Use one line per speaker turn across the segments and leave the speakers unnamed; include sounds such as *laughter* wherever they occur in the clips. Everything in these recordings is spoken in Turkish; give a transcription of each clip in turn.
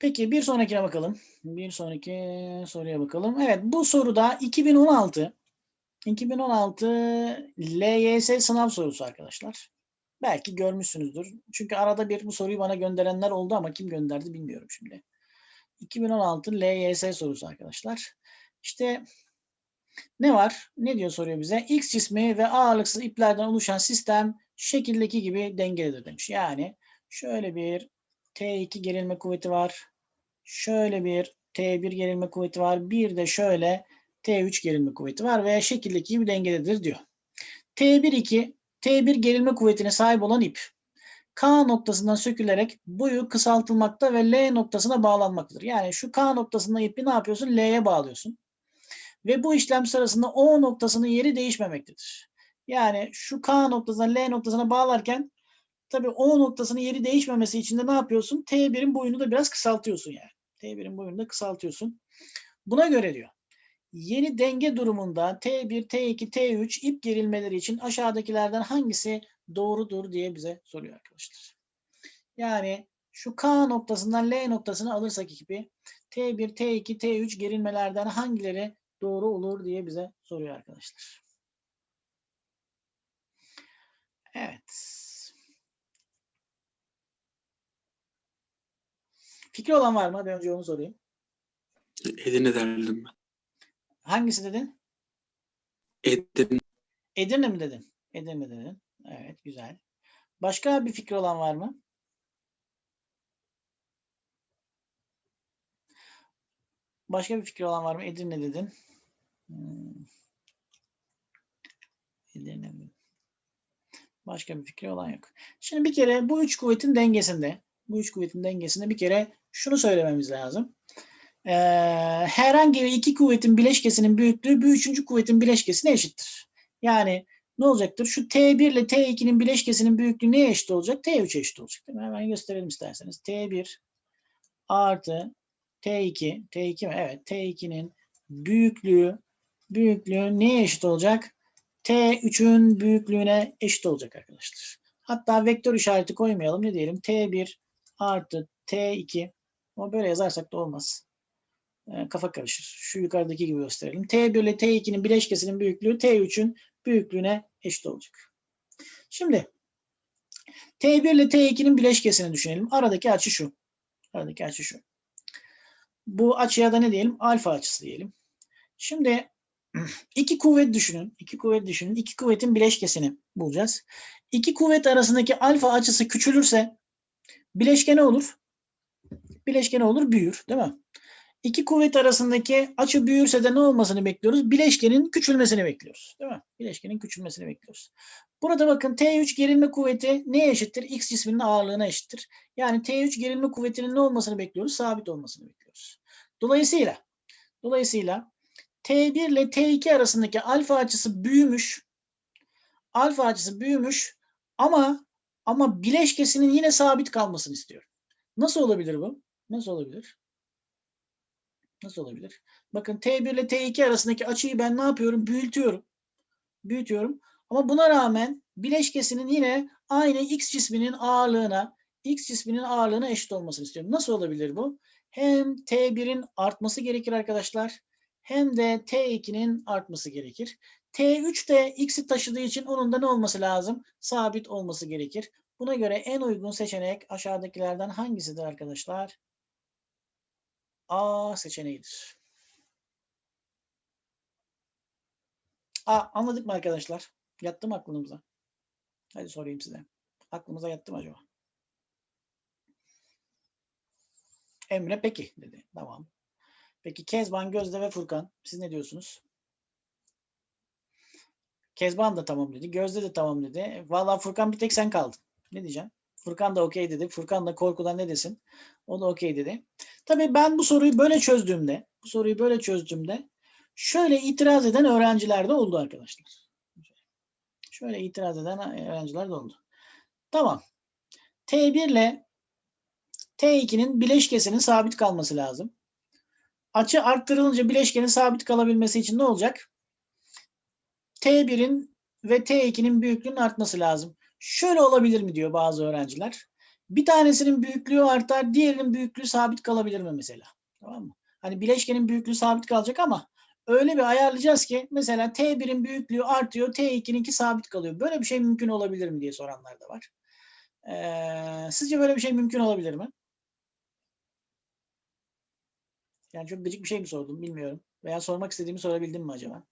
Peki bir sonrakine bakalım. Bir sonraki soruya bakalım. Evet bu soruda 2016 2016 LYS sınav sorusu arkadaşlar. Belki görmüşsünüzdür. Çünkü arada bir bu soruyu bana gönderenler oldu ama kim gönderdi bilmiyorum şimdi. 2016 LYS sorusu arkadaşlar. İşte ne var? Ne diyor soruyor bize? X cismi ve ağırlıksız iplerden oluşan sistem şekildeki gibi dengelidir demiş. Yani şöyle bir T2 gerilme kuvveti var. Şöyle bir T1 gerilme kuvveti var. Bir de şöyle T3 gerilme kuvveti var ve şekildeki gibi dengelidir diyor. T1-2 T1 gerilme kuvvetine sahip olan ip K noktasından sökülerek boyu kısaltılmakta ve L noktasına bağlanmaktadır. Yani şu K noktasında ipi ne yapıyorsun? L'ye bağlıyorsun. Ve bu işlem sırasında O noktasının yeri değişmemektedir. Yani şu K noktasına L noktasına bağlarken tabii O noktasının yeri değişmemesi için de ne yapıyorsun? T1'in boyunu da biraz kısaltıyorsun yani. T1'in boyunu da kısaltıyorsun. Buna göre diyor. Yeni denge durumunda T1, T2, T3 ip gerilmeleri için aşağıdakilerden hangisi doğrudur diye bize soruyor arkadaşlar. Yani şu K noktasından L noktasını alırsak ipi T1, T2, T3 gerilmelerden hangileri doğru olur diye bize soruyor arkadaşlar. Evet. Fikri olan var mı? Ben önce onu sorayım.
Edirne derdim ben.
Hangisi dedin?
Edirne.
Edirne mi dedin? Edirne dedin. Evet, güzel. Başka bir fikri olan var mı? Başka bir fikri olan var mı? Edirne dedin. Hmm. Edirne mi? Başka bir fikri olan yok. Şimdi bir kere bu üç kuvvetin dengesinde, bu üç kuvvetin dengesinde bir kere şunu söylememiz lazım. Ee, herhangi bir iki kuvvetin bileşkesinin büyüklüğü bir üçüncü kuvvetin bileşkesine eşittir. Yani ne olacaktır? Şu T1 ile T2'nin bileşkesinin büyüklüğü neye eşit olacak? T3'e eşit olacak. Değil? Hemen gösterelim isterseniz. T1 artı T2, T2 mi? Evet, T2'nin büyüklüğü büyüklüğü neye eşit olacak? T3'ün büyüklüğüne eşit olacak arkadaşlar. Hatta vektör işareti koymayalım. Ne diyelim? T1 artı T2 ama böyle yazarsak da olmaz. E, kafa karışır. Şu yukarıdaki gibi gösterelim. T1 ile T2'nin bileşkesinin büyüklüğü T3'ün büyüklüğüne eşit olacak. Şimdi T1 ile T2'nin bileşkesini düşünelim. Aradaki açı şu. Aradaki açı şu. Bu açıya da ne diyelim? Alfa açısı diyelim. Şimdi *clears throat* iki kuvvet düşünün. İki kuvvet düşünün. İki kuvvetin bileşkesini bulacağız. İki kuvvet arasındaki alfa açısı küçülürse bileşke ne olur? Bileşke ne olur? Büyür, değil mi? İki kuvvet arasındaki açı büyürse de ne olmasını bekliyoruz? Bileşkenin küçülmesini bekliyoruz. Değil mi? Bileşkenin küçülmesini bekliyoruz. Burada bakın T3 gerilme kuvveti neye eşittir? X cisminin ağırlığına eşittir. Yani T3 gerilme kuvvetinin ne olmasını bekliyoruz? Sabit olmasını bekliyoruz. Dolayısıyla dolayısıyla T1 ile T2 arasındaki alfa açısı büyümüş. Alfa açısı büyümüş ama ama bileşkesinin yine sabit kalmasını istiyorum. Nasıl olabilir bu? Nasıl olabilir? Nasıl olabilir? Bakın T1 ile T2 arasındaki açıyı ben ne yapıyorum? Büyütüyorum. Büyütüyorum. Ama buna rağmen bileşkesinin yine aynı X cisminin ağırlığına, X cisminin ağırlığına eşit olmasını istiyorum. Nasıl olabilir bu? Hem T1'in artması gerekir arkadaşlar. Hem de T2'nin artması gerekir. T3 de X'i taşıdığı için onun da ne olması lazım? Sabit olması gerekir. Buna göre en uygun seçenek aşağıdakilerden hangisidir arkadaşlar? A seçeneğidir. A anladık mı arkadaşlar? Yattı mı aklınıza? Hadi sorayım size. Aklımıza yattı mı acaba? Emre peki dedi. Tamam. Peki Kezban, Gözde ve Furkan siz ne diyorsunuz? Kezban da tamam dedi. Gözde de tamam dedi. Vallahi Furkan bir tek sen kaldın. Ne diyeceğim? Furkan da okey dedi. Furkan da korkudan ne desin? O da okey dedi. Tabii ben bu soruyu böyle çözdüğümde, bu soruyu böyle çözdüğümde şöyle itiraz eden öğrenciler de oldu arkadaşlar. Şöyle itiraz eden öğrenciler de oldu. Tamam. T1 ile T2'nin bileşkesinin sabit kalması lazım. Açı arttırılınca bileşkenin sabit kalabilmesi için ne olacak? T1'in ve T2'nin büyüklüğünün artması lazım. Şöyle olabilir mi diyor bazı öğrenciler. Bir tanesinin büyüklüğü artar, diğerinin büyüklüğü sabit kalabilir mi mesela? Tamam mı? Hani bileşkenin büyüklüğü sabit kalacak ama öyle bir ayarlayacağız ki mesela T1'in büyüklüğü artıyor, T2'ninki sabit kalıyor. Böyle bir şey mümkün olabilir mi diye soranlar da var. Ee, sizce böyle bir şey mümkün olabilir mi? Yani çok gıcık bir şey mi sordum bilmiyorum. Veya sormak istediğimi sorabildim mi acaba?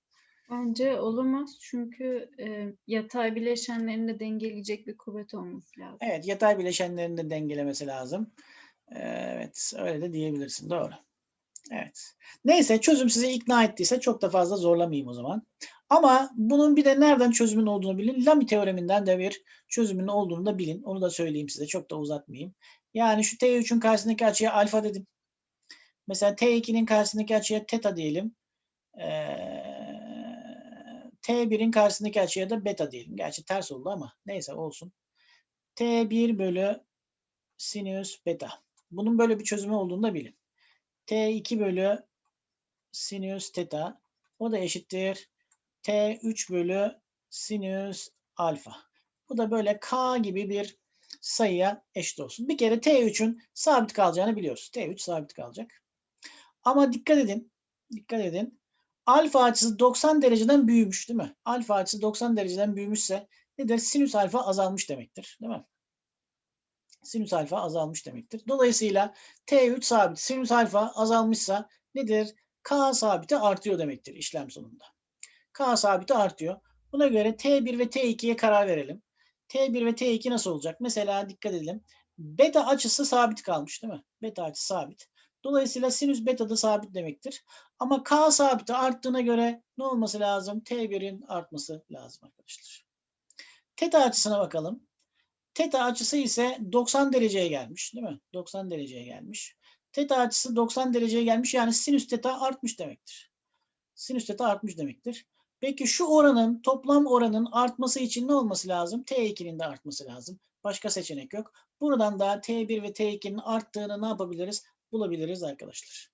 Bence olamaz çünkü e, yatay bileşenlerini de dengeleyecek bir kuvvet olması lazım.
Evet, yatay bileşenlerini de dengelemesi lazım. Ee, Evet, öyle de diyebilirsin. Doğru. Evet. Neyse çözüm sizi ikna ettiyse çok da fazla zorlamayayım o zaman. Ama bunun bir de nereden çözümün olduğunu bilin. Lamy teoreminden de bir çözümün olduğunu da bilin. Onu da söyleyeyim size. Çok da uzatmayayım. Yani şu T3'ün karşısındaki açıya alfa dedim. Mesela T2'nin karşısındaki açıya teta diyelim. Ee, T1'in karşısındaki açıya da beta diyelim. Gerçi ters oldu ama neyse olsun. T1 bölü sinüs beta. Bunun böyle bir çözümü olduğunu da bilin. T2 bölü sinüs teta. O da eşittir. T3 bölü sinüs alfa. Bu da böyle K gibi bir sayıya eşit olsun. Bir kere T3'ün sabit kalacağını biliyoruz. T3 sabit kalacak. Ama dikkat edin. Dikkat edin. Alfa açısı 90 dereceden büyümüş değil mi? Alfa açısı 90 dereceden büyümüşse nedir? Sinüs alfa azalmış demektir. Değil mi? Sinüs alfa azalmış demektir. Dolayısıyla T3 sabit. Sinüs alfa azalmışsa nedir? K sabiti artıyor demektir işlem sonunda. K sabiti artıyor. Buna göre T1 ve T2'ye karar verelim. T1 ve T2 nasıl olacak? Mesela dikkat edelim. Beta açısı sabit kalmış değil mi? Beta açısı sabit. Dolayısıyla sinüs beta da sabit demektir. Ama K sabiti arttığına göre ne olması lazım? T1'in artması lazım arkadaşlar. Teta açısına bakalım. Teta açısı ise 90 dereceye gelmiş değil mi? 90 dereceye gelmiş. Teta açısı 90 dereceye gelmiş yani sinüs teta artmış demektir. Sinüs teta artmış demektir. Peki şu oranın toplam oranın artması için ne olması lazım? T2'nin de artması lazım. Başka seçenek yok. Buradan da T1 ve T2'nin arttığını ne yapabiliriz? Bulabiliriz arkadaşlar.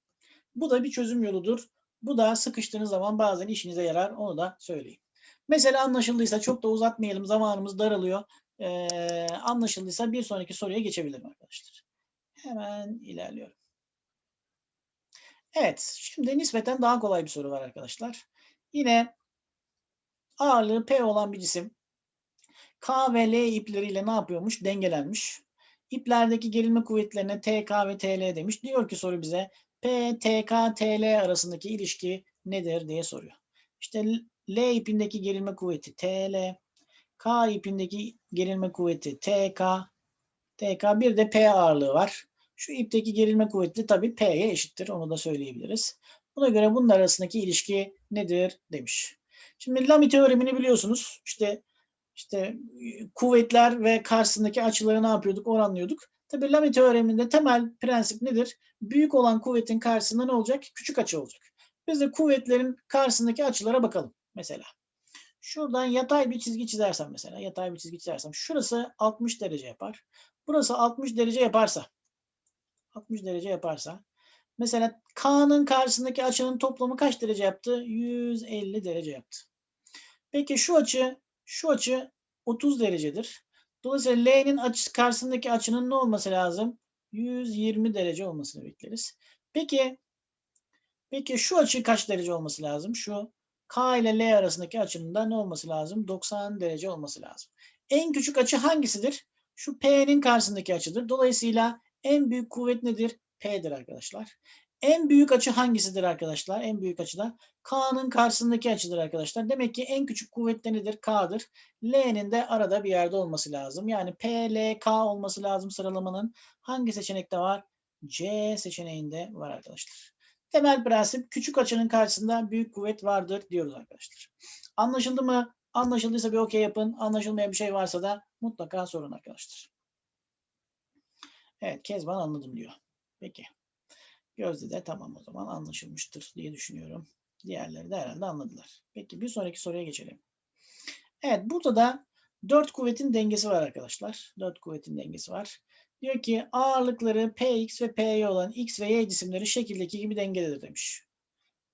Bu da bir çözüm yoludur. Bu da sıkıştığınız zaman bazen işinize yarar. Onu da söyleyeyim. Mesela anlaşıldıysa çok da uzatmayalım. Zamanımız daralıyor. Ee, anlaşıldıysa bir sonraki soruya geçebilirim arkadaşlar. Hemen ilerliyorum. Evet, şimdi nispeten daha kolay bir soru var arkadaşlar. Yine ağırlığı P olan bir cisim K ve L ipleriyle ne yapıyormuş? Dengelenmiş. İplerdeki gerilme kuvvetlerine TK ve TL demiş. Diyor ki soru bize P, TK, TL arasındaki ilişki nedir diye soruyor. İşte L ipindeki gerilme kuvveti TL, K ipindeki gerilme kuvveti TK, TK bir de P ağırlığı var. Şu ipteki gerilme kuvveti tabii P'ye eşittir. Onu da söyleyebiliriz. Buna göre bunun arasındaki ilişki nedir demiş. Şimdi Lamy teoremini biliyorsunuz. İşte işte kuvvetler ve karşısındaki açıları ne yapıyorduk? Oranlıyorduk. Tabii Lamy teoreminde temel prensip nedir? Büyük olan kuvvetin karşısında ne olacak? Küçük açı olacak. Biz de kuvvetlerin karşısındaki açılara bakalım. Mesela şuradan yatay bir çizgi çizersem mesela yatay bir çizgi çizersem şurası 60 derece yapar. Burası 60 derece yaparsa 60 derece yaparsa mesela K'nın karşısındaki açının toplamı kaç derece yaptı? 150 derece yaptı. Peki şu açı şu açı 30 derecedir. Dolayısıyla L'nin açısı karşısındaki açının ne olması lazım? 120 derece olmasını bekleriz. Peki peki şu açı kaç derece olması lazım? Şu K ile L arasındaki açının da ne olması lazım? 90 derece olması lazım. En küçük açı hangisidir? Şu P'nin karşısındaki açıdır. Dolayısıyla en büyük kuvvet nedir? P'dir arkadaşlar. En büyük açı hangisidir arkadaşlar? En büyük açıda K'nın karşısındaki açıdır arkadaşlar. Demek ki en küçük kuvvet nedir? K'dır. L'nin de arada bir yerde olması lazım. Yani P, L, K olması lazım sıralamanın. Hangi seçenekte var? C seçeneğinde var arkadaşlar. Temel prensip küçük açının karşısında büyük kuvvet vardır diyoruz arkadaşlar. Anlaşıldı mı? Anlaşıldıysa bir okey yapın. Anlaşılmayan bir şey varsa da mutlaka sorun arkadaşlar. Evet Kezban anladım diyor. Peki. Gözde de tamam o zaman anlaşılmıştır diye düşünüyorum. Diğerleri de herhalde anladılar. Peki bir sonraki soruya geçelim. Evet burada da dört kuvvetin dengesi var arkadaşlar. Dört kuvvetin dengesi var. Diyor ki ağırlıkları Px ve Py olan X ve Y cisimleri şekildeki gibi dengededir demiş.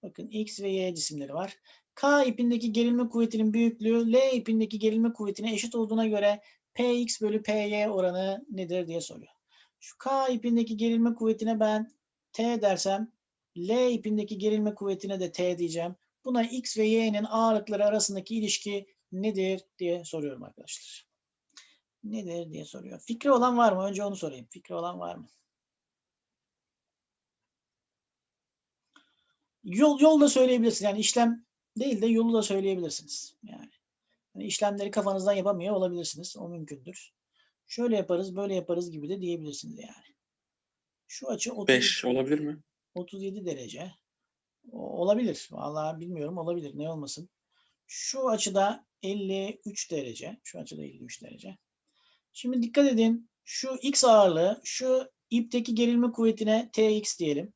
Bakın X ve Y cisimleri var. K ipindeki gerilme kuvvetinin büyüklüğü L ipindeki gerilme kuvvetine eşit olduğuna göre Px bölü Py oranı nedir diye soruyor. Şu K ipindeki gerilme kuvvetine ben T dersem L ipindeki gerilme kuvvetine de T diyeceğim. Buna X ve Y'nin ağırlıkları arasındaki ilişki nedir diye soruyorum arkadaşlar. Nedir diye soruyor. Fikri olan var mı? Önce onu sorayım. Fikri olan var mı? Yol, yol da söyleyebilirsiniz. Yani işlem değil de yolu da söyleyebilirsiniz. Yani, yani işlemleri kafanızdan yapamıyor olabilirsiniz. O mümkündür. Şöyle yaparız, böyle yaparız gibi de diyebilirsiniz yani. Şu açı 30,
5 olabilir mi?
37 derece. O- Olabilir. Vallahi bilmiyorum. Olabilir. Ne olmasın. Şu açıda 53 derece. Şu açıda 53 derece. Şimdi dikkat edin. Şu x ağırlığı, şu ipteki gerilme kuvvetine tx diyelim.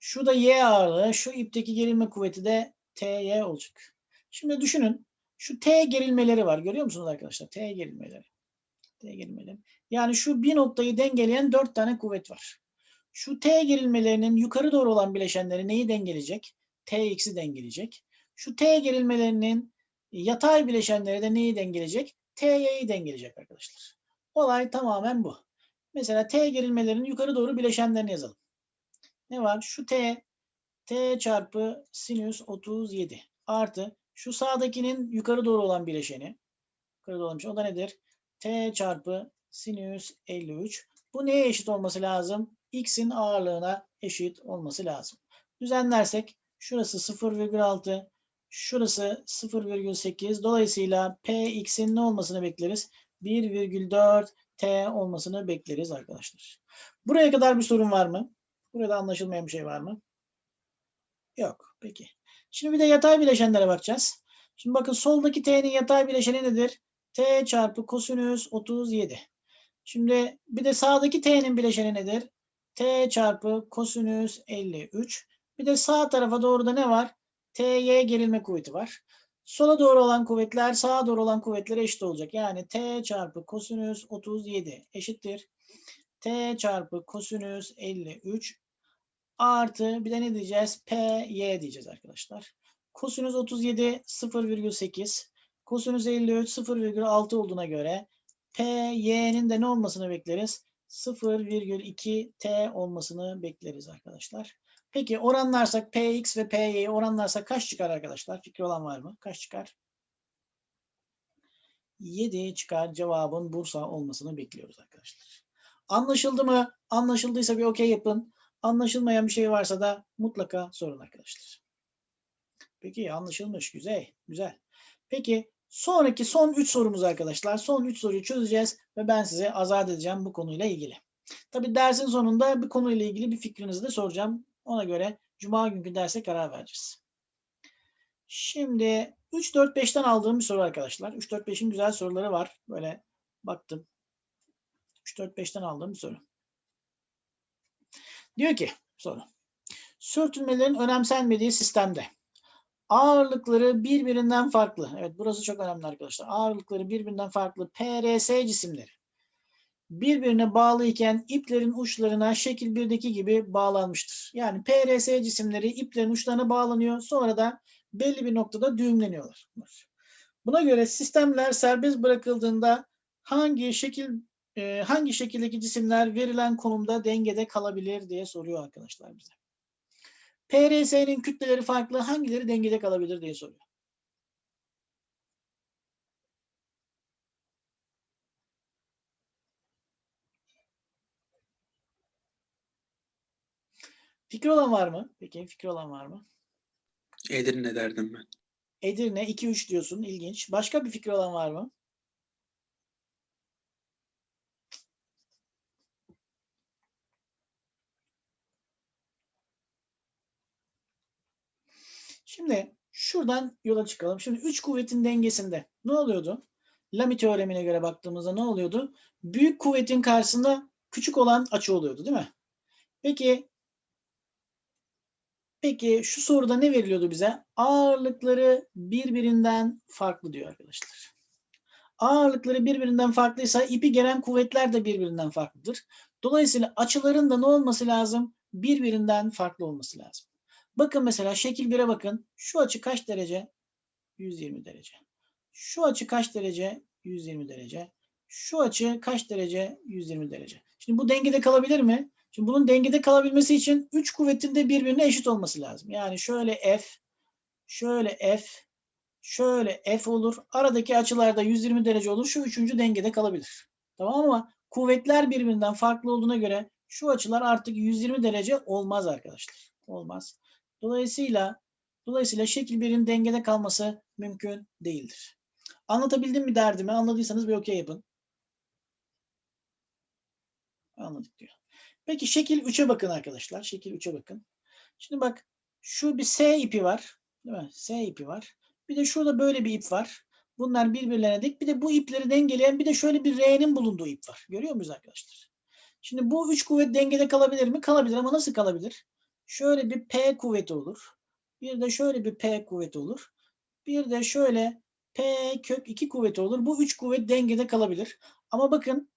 Şu da y ağırlığı, şu ipteki gerilme kuvveti de ty olacak. Şimdi düşünün. Şu t gerilmeleri var. Görüyor musunuz arkadaşlar? T gerilmeleri. T gerilmeleri. Yani şu bir noktayı dengeleyen dört tane kuvvet var. Şu T gerilmelerinin yukarı doğru olan bileşenleri neyi dengeleyecek? Tx'i dengeleyecek. Şu T gerilmelerinin yatay bileşenleri de neyi dengeleyecek? Ty'yi dengeleyecek arkadaşlar. Olay tamamen bu. Mesela T gerilmelerinin yukarı doğru bileşenlerini yazalım. Ne var? Şu T, T çarpı sinüs 37 artı şu sağdakinin yukarı doğru olan bileşeni. Yukarı doğru olan bileşeni, o da nedir? T çarpı sinüs 53. Bu neye eşit olması lazım? X'in ağırlığına eşit olması lazım. Düzenlersek şurası 0,6, şurası 0,8. Dolayısıyla Px'in ne olmasını bekleriz? 1,4 T olmasını bekleriz arkadaşlar. Buraya kadar bir sorun var mı? Burada anlaşılmayan bir şey var mı? Yok. Peki. Şimdi bir de yatay bileşenlere bakacağız. Şimdi bakın soldaki T'nin yatay bileşeni nedir? T çarpı kosinüs 37. Şimdi bir de sağdaki T'nin bileşeni nedir? T çarpı kosinüs 53. Bir de sağ tarafa doğru da ne var? TY gerilme kuvveti var. Sola doğru olan kuvvetler sağa doğru olan kuvvetlere eşit olacak. Yani T çarpı kosinüs 37 eşittir. T çarpı kosinüs 53 artı bir de ne diyeceğiz? PY diyeceğiz arkadaşlar. Kosinüs 37 0,8. Kosinüs 53 0,6 olduğuna göre PY'nin de ne olmasını bekleriz? 0,2 T olmasını bekleriz arkadaşlar. Peki oranlarsak Px ve Py'yi oranlarsak kaç çıkar arkadaşlar? Fikri olan var mı? Kaç çıkar? 7 çıkar. Cevabın Bursa olmasını bekliyoruz arkadaşlar. Anlaşıldı mı? Anlaşıldıysa bir okey yapın. Anlaşılmayan bir şey varsa da mutlaka sorun arkadaşlar. Peki anlaşılmış. Güzel. Güzel. Peki sonraki son 3 sorumuz arkadaşlar. Son 3 soruyu çözeceğiz ve ben size azat edeceğim bu konuyla ilgili. Tabi dersin sonunda bir konuyla ilgili bir fikrinizi de soracağım. Ona göre Cuma günkü derse karar vereceğiz. Şimdi 3, 4, 5'ten aldığım bir soru arkadaşlar. 3, 4, 5'in güzel soruları var. Böyle baktım. 3, 4, 5'ten aldığım bir soru. Diyor ki soru. Sürtünmelerin önemsenmediği sistemde ağırlıkları birbirinden farklı. Evet burası çok önemli arkadaşlar. Ağırlıkları birbirinden farklı PRS cisimleri birbirine bağlı iken iplerin uçlarına şekil 1'deki gibi bağlanmıştır. Yani PRS cisimleri iplerin uçlarına bağlanıyor. Sonra da belli bir noktada düğümleniyorlar. Buna göre sistemler serbest bırakıldığında hangi şekil e, hangi şekildeki cisimler verilen konumda dengede kalabilir diye soruyor arkadaşlar bize. PRS'nin kütleleri farklı, hangileri dengede kalabilir diye soruyor. Fikri olan var mı? Peki fikri olan var mı?
Edirne derdim ben.
Edirne 2-3 diyorsun. İlginç. Başka bir fikri olan var mı? Şimdi şuradan yola çıkalım. Şimdi 3 kuvvetin dengesinde ne oluyordu? Lamy teoremine göre baktığımızda ne oluyordu? Büyük kuvvetin karşısında küçük olan açı oluyordu değil mi? Peki Peki şu soruda ne veriliyordu bize? Ağırlıkları birbirinden farklı diyor arkadaşlar. Ağırlıkları birbirinden farklıysa ipi gelen kuvvetler de birbirinden farklıdır. Dolayısıyla açıların da ne olması lazım? Birbirinden farklı olması lazım. Bakın mesela şekil 1'e bakın. Şu açı kaç derece? 120 derece. Şu açı kaç derece? 120 derece. Şu açı kaç derece? 120 derece. Şimdi bu dengede kalabilir mi? Şimdi bunun dengede kalabilmesi için 3 kuvvetin de birbirine eşit olması lazım. Yani şöyle F, şöyle F, şöyle F olur. Aradaki açılarda 120 derece olur. Şu üçüncü dengede kalabilir. Tamam ama kuvvetler birbirinden farklı olduğuna göre şu açılar artık 120 derece olmaz arkadaşlar. Olmaz. Dolayısıyla dolayısıyla şekil 1'in dengede kalması mümkün değildir. Anlatabildim mi derdimi? Anladıysanız bir okey yapın. Anladık diyor. Peki şekil 3'e bakın arkadaşlar. Şekil 3'e bakın. Şimdi bak şu bir S ipi var. Değil mi? S ipi var. Bir de şurada böyle bir ip var. Bunlar birbirlerine dik. Bir de bu ipleri dengeleyen bir de şöyle bir R'nin bulunduğu ip var. Görüyor muyuz arkadaşlar? Şimdi bu üç kuvvet dengede kalabilir mi? Kalabilir ama nasıl kalabilir? Şöyle bir P kuvveti olur. Bir de şöyle bir P kuvveti olur. Bir de şöyle P kök 2 kuvveti olur. Bu üç kuvvet dengede kalabilir. Ama bakın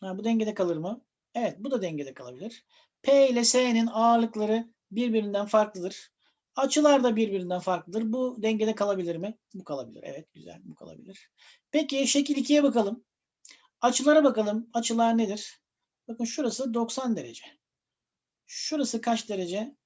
ha, bu dengede kalır mı? Evet bu da dengede kalabilir. P ile S'nin ağırlıkları birbirinden farklıdır. Açılar da birbirinden farklıdır. Bu dengede kalabilir mi? Bu kalabilir. Evet güzel bu kalabilir. Peki şekil 2'ye bakalım. Açılara bakalım. Açılar nedir? Bakın şurası 90 derece. Şurası kaç derece?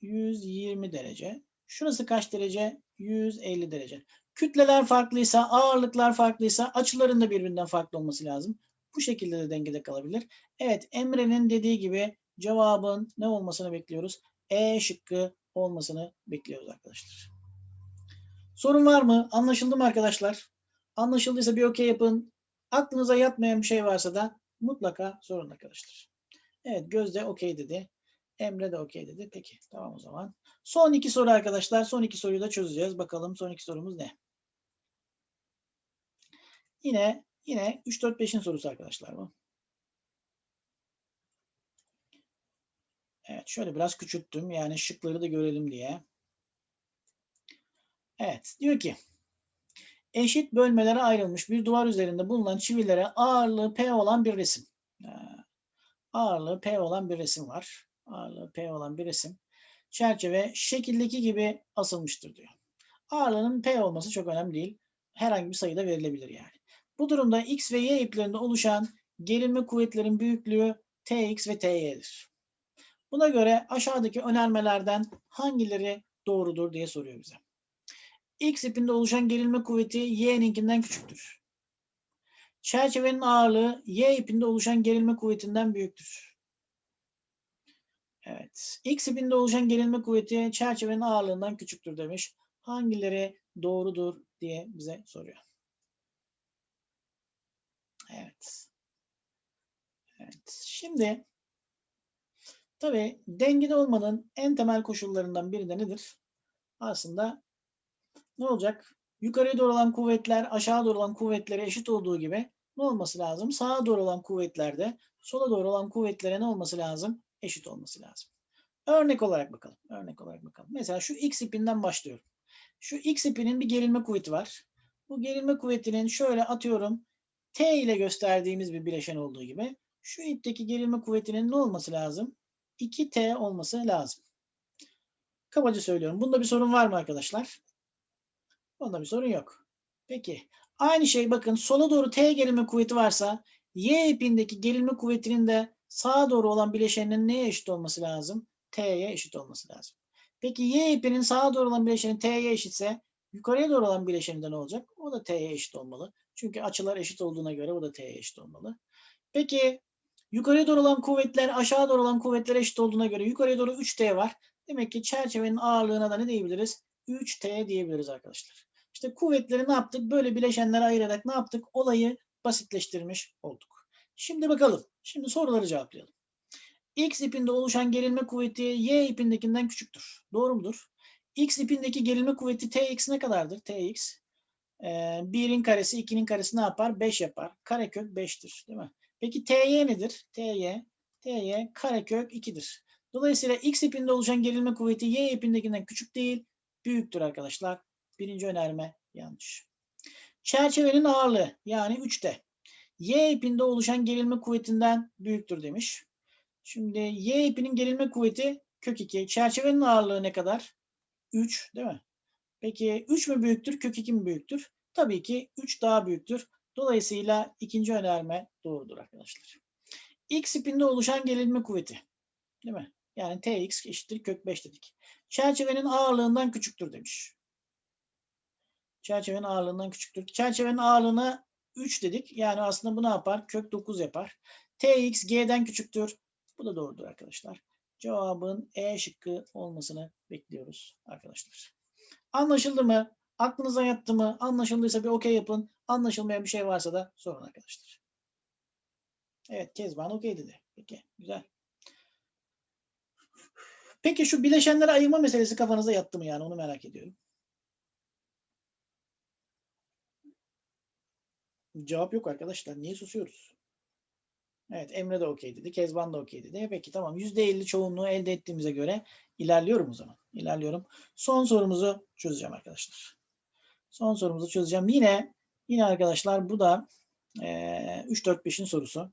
120 derece. Şurası kaç derece? 150 derece. Kütleler farklıysa, ağırlıklar farklıysa açıların da birbirinden farklı olması lazım. Bu şekilde de dengede kalabilir. Evet Emre'nin dediği gibi cevabın ne olmasını bekliyoruz? E şıkkı olmasını bekliyoruz arkadaşlar. Sorun var mı? Anlaşıldı mı arkadaşlar? Anlaşıldıysa bir okey yapın. Aklınıza yatmayan bir şey varsa da mutlaka sorun arkadaşlar. Evet Gözde okey dedi. Emre de okey dedi. Peki tamam o zaman. Son iki soru arkadaşlar. Son iki soruyu da çözeceğiz. Bakalım son iki sorumuz ne? Yine yine 3 4 5'in sorusu arkadaşlar bu. Evet şöyle biraz küçülttüm. Yani şıkları da görelim diye. Evet diyor ki eşit bölmelere ayrılmış bir duvar üzerinde bulunan çivilere ağırlığı P olan bir resim. Ağırlığı P olan bir resim var. Ağırlığı P olan bir resim. Çerçeve şekildeki gibi asılmıştır diyor. Ağırlığının P olması çok önemli değil. Herhangi bir sayıda verilebilir yani. Bu durumda X ve Y iplerinde oluşan gerilme kuvvetlerin büyüklüğü Tx ve Ty'dir. Buna göre aşağıdaki önermelerden hangileri doğrudur diye soruyor bize. X ipinde oluşan gerilme kuvveti Y'ninkinden küçüktür. Çerçevenin ağırlığı Y ipinde oluşan gerilme kuvvetinden büyüktür. Evet. X ipinde oluşan gerilme kuvveti çerçevenin ağırlığından küçüktür demiş. Hangileri doğrudur diye bize soruyor. Evet. Evet. Şimdi tabii dengede olmanın en temel koşullarından biri de nedir? Aslında ne olacak? Yukarıya doğru olan kuvvetler aşağı doğru olan kuvvetlere eşit olduğu gibi ne olması lazım? Sağa doğru olan kuvvetlerde sola doğru olan kuvvetlere ne olması lazım? Eşit olması lazım. Örnek olarak bakalım. Örnek olarak bakalım. Mesela şu X ipinden başlıyorum. Şu X ipinin bir gerilme kuvveti var. Bu gerilme kuvvetinin şöyle atıyorum T ile gösterdiğimiz bir bileşen olduğu gibi şu ipteki gerilme kuvvetinin ne olması lazım? 2T olması lazım. Kabaca söylüyorum. Bunda bir sorun var mı arkadaşlar? Bunda bir sorun yok. Peki. Aynı şey bakın sola doğru T gerilme kuvveti varsa Y ipindeki gerilme kuvvetinin de sağa doğru olan bileşeninin neye eşit olması lazım? T'ye eşit olması lazım. Peki Y ipinin sağa doğru olan bileşeni T'ye eşitse yukarıya doğru olan bileşeninde ne olacak? O da T'ye eşit olmalı. Çünkü açılar eşit olduğuna göre o da T'ye eşit olmalı. Peki yukarıya doğru olan kuvvetler aşağı doğru olan kuvvetler eşit olduğuna göre yukarıya doğru 3T var. Demek ki çerçevenin ağırlığına da ne diyebiliriz? 3T diyebiliriz arkadaşlar. İşte kuvvetleri ne yaptık? Böyle bileşenlere ayırarak ne yaptık? Olayı basitleştirmiş olduk. Şimdi bakalım. Şimdi soruları cevaplayalım. X ipinde oluşan gerilme kuvveti Y ipindekinden küçüktür. Doğru mudur? X ipindeki gerilme kuvveti Tx ne kadardır? Tx. Ee, 1'in karesi 2'nin karesi ne yapar? 5 yapar. Karekök 5'tir. Değil mi? Peki Ty nedir? Ty, Ty karekök 2'dir. Dolayısıyla X ipinde oluşan gerilme kuvveti Y ipindekinden küçük değil, büyüktür arkadaşlar. Birinci önerme yanlış. Çerçevenin ağırlığı yani 3'te. Y ipinde oluşan gerilme kuvvetinden büyüktür demiş. Şimdi Y ipinin gerilme kuvveti kök 2. Çerçevenin ağırlığı ne kadar? 3 değil mi? Peki 3 mü büyüktür, kök 2 mi büyüktür? Tabii ki 3 daha büyüktür. Dolayısıyla ikinci önerme doğrudur arkadaşlar. X ipinde oluşan gerilme kuvveti. Değil mi? Yani Tx eşittir kök 5 dedik. Çerçevenin ağırlığından küçüktür demiş. Çerçevenin ağırlığından küçüktür. Çerçevenin ağırlığına 3 dedik. Yani aslında bu ne yapar? Kök 9 yapar. Tx g'den küçüktür. Bu da doğrudur arkadaşlar. Cevabın E şıkkı olmasını bekliyoruz arkadaşlar. Anlaşıldı mı? Aklınıza yattı mı? Anlaşıldıysa bir okey yapın. Anlaşılmayan bir şey varsa da sorun arkadaşlar. Evet Kezban okey dedi. Peki güzel. Peki şu bileşenleri ayırma meselesi kafanıza yattı mı yani onu merak ediyorum. Cevap yok arkadaşlar. Niye susuyoruz? Evet Emre de okey dedi. Kezban da okey dedi. Peki tamam. %50 çoğunluğu elde ettiğimize göre ilerliyorum o zaman. İlerliyorum. Son sorumuzu çözeceğim arkadaşlar. Son sorumuzu çözeceğim. Yine yine arkadaşlar bu da eee 3-4-5'in sorusu.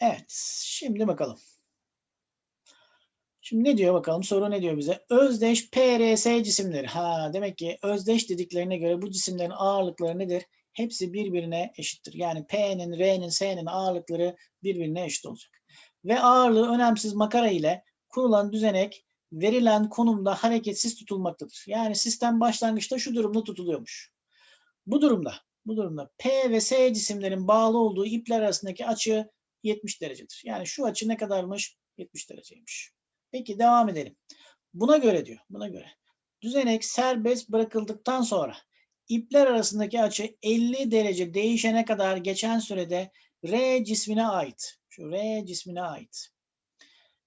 Evet. Şimdi bakalım. Şimdi ne diyor bakalım? Soru ne diyor bize? Özdeş PRS cisimleri. Ha demek ki özdeş dediklerine göre bu cisimlerin ağırlıkları nedir? Hepsi birbirine eşittir. Yani P'nin, R'nin, S'nin ağırlıkları birbirine eşit olacak. Ve ağırlığı önemsiz makara ile kurulan düzenek verilen konumda hareketsiz tutulmaktadır. Yani sistem başlangıçta şu durumda tutuluyormuş. Bu durumda, bu durumda P ve S cisimlerin bağlı olduğu ipler arasındaki açı 70 derecedir. Yani şu açı ne kadarmış? 70 dereceymiş. Peki devam edelim. Buna göre diyor, buna göre. Düzenek serbest bırakıldıktan sonra ipler arasındaki açı 50 derece değişene kadar geçen sürede R cismine ait. Şu R cismine ait.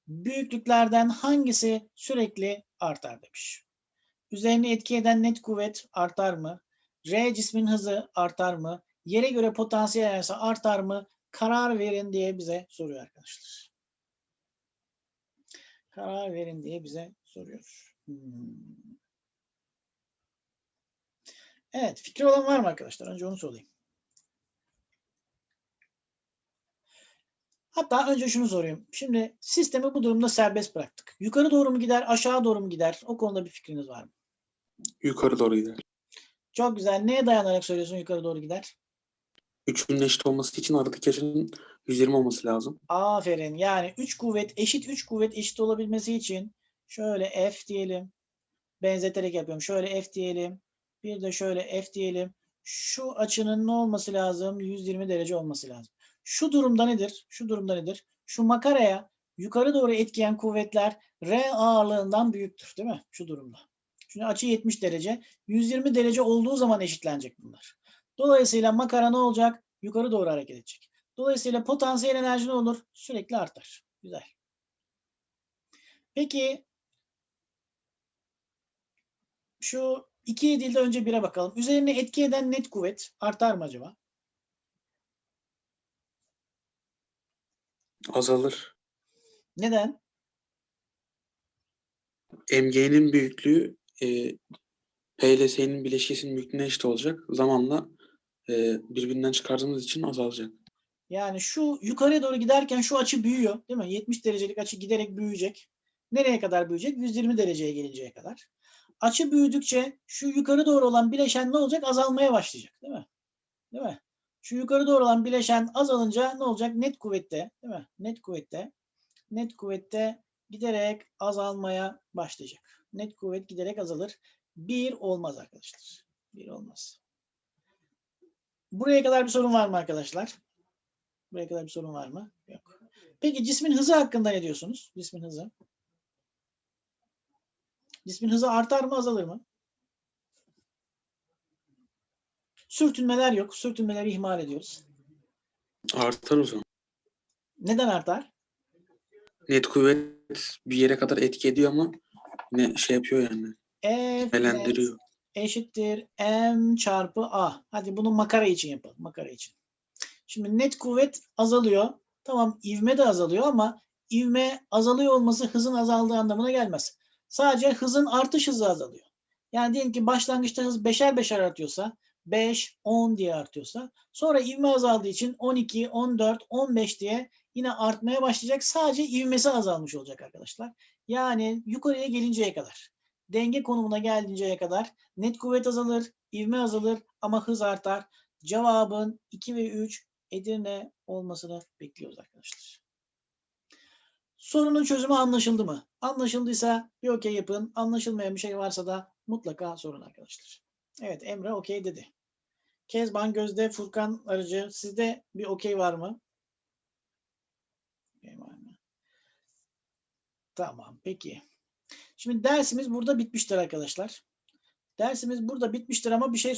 Büyüklüklerden hangisi sürekli artar demiş. Üzerine etki eden net kuvvet artar mı? R cismin hızı artar mı? Yere göre potansiyel enerjisi artar mı? Karar verin diye bize soruyor arkadaşlar. Karar verin diye bize soruyor. Hmm. Evet, fikri olan var mı arkadaşlar? Önce onu sorayım. Hatta önce şunu sorayım. Şimdi sistemi bu durumda serbest bıraktık. Yukarı doğru mu gider, aşağı doğru mu gider? O konuda bir fikriniz var mı?
Yukarı doğru gider.
Çok güzel. Neye dayanarak söylüyorsun yukarı doğru gider?
Üçünün eşit olması için aradaki açının 120 olması lazım.
Aferin. Yani 3 kuvvet eşit 3 kuvvet eşit olabilmesi için şöyle F diyelim. Benzeterek yapıyorum. Şöyle F diyelim. Bir de şöyle F diyelim. Şu açının ne olması lazım? 120 derece olması lazım. Şu durumda nedir? Şu durumda nedir? Şu makaraya yukarı doğru etkileyen kuvvetler R ağırlığından büyüktür değil mi? Şu durumda. Şimdi açı 70 derece. 120 derece olduğu zaman eşitlenecek bunlar. Dolayısıyla makara ne olacak? Yukarı doğru hareket edecek. Dolayısıyla potansiyel enerji ne olur? Sürekli artar. Güzel. Peki şu iki dilde önce 1'e bakalım. Üzerine etki eden net kuvvet artar mı acaba?
Azalır.
Neden?
MG'nin büyüklüğü e, P ile S'nin bileşkesinin büyüklüğüne eşit olacak. Zamanla e, birbirinden çıkardığımız için azalacak.
Yani şu yukarıya doğru giderken şu açı büyüyor değil mi? 70 derecelik açı giderek büyüyecek. Nereye kadar büyüyecek? 120 dereceye gelinceye kadar. Açı büyüdükçe şu yukarı doğru olan bileşen ne olacak? Azalmaya başlayacak değil mi? Değil mi? Şu yukarı doğru olan bileşen azalınca ne olacak? Net kuvvette değil mi? Net kuvvette. Net kuvvette giderek azalmaya başlayacak. Net kuvvet giderek azalır. Bir olmaz arkadaşlar. Bir olmaz. Buraya kadar bir sorun var mı arkadaşlar? Buraya kadar bir sorun var mı? Yok. Peki cismin hızı hakkında ne diyorsunuz? Cismin hızı. Cismin hızı artar mı azalır mı? Sürtünmeler yok. Sürtünmeleri ihmal ediyoruz.
Artar o zaman.
Neden artar?
Net kuvvet bir yere kadar etki ediyor ama ne şey yapıyor yani.
F
Elendiriyor.
eşittir m çarpı a. Hadi bunu makara için yapalım. Makara için. Şimdi net kuvvet azalıyor. Tamam ivme de azalıyor ama ivme azalıyor olması hızın azaldığı anlamına gelmez. Sadece hızın artış hızı azalıyor. Yani diyelim ki başlangıçta hız beşer beşer artıyorsa 5, 10 diye artıyorsa sonra ivme azaldığı için 12, 14, 15 diye yine artmaya başlayacak. Sadece ivmesi azalmış olacak arkadaşlar. Yani yukarıya gelinceye kadar. Denge konumuna gelinceye kadar net kuvvet azalır, ivme azalır ama hız artar. Cevabın 2 ve 3 Edirne olmasını bekliyoruz arkadaşlar. Sorunun çözümü anlaşıldı mı? Anlaşıldıysa bir okey yapın. Anlaşılmayan bir şey varsa da mutlaka sorun arkadaşlar. Evet Emre okey dedi. Kezban, Gözde, Furkan Arıcı sizde bir okey var mı? Tamam peki. Şimdi dersimiz burada bitmiştir arkadaşlar. Dersimiz burada bitmiştir ama bir şey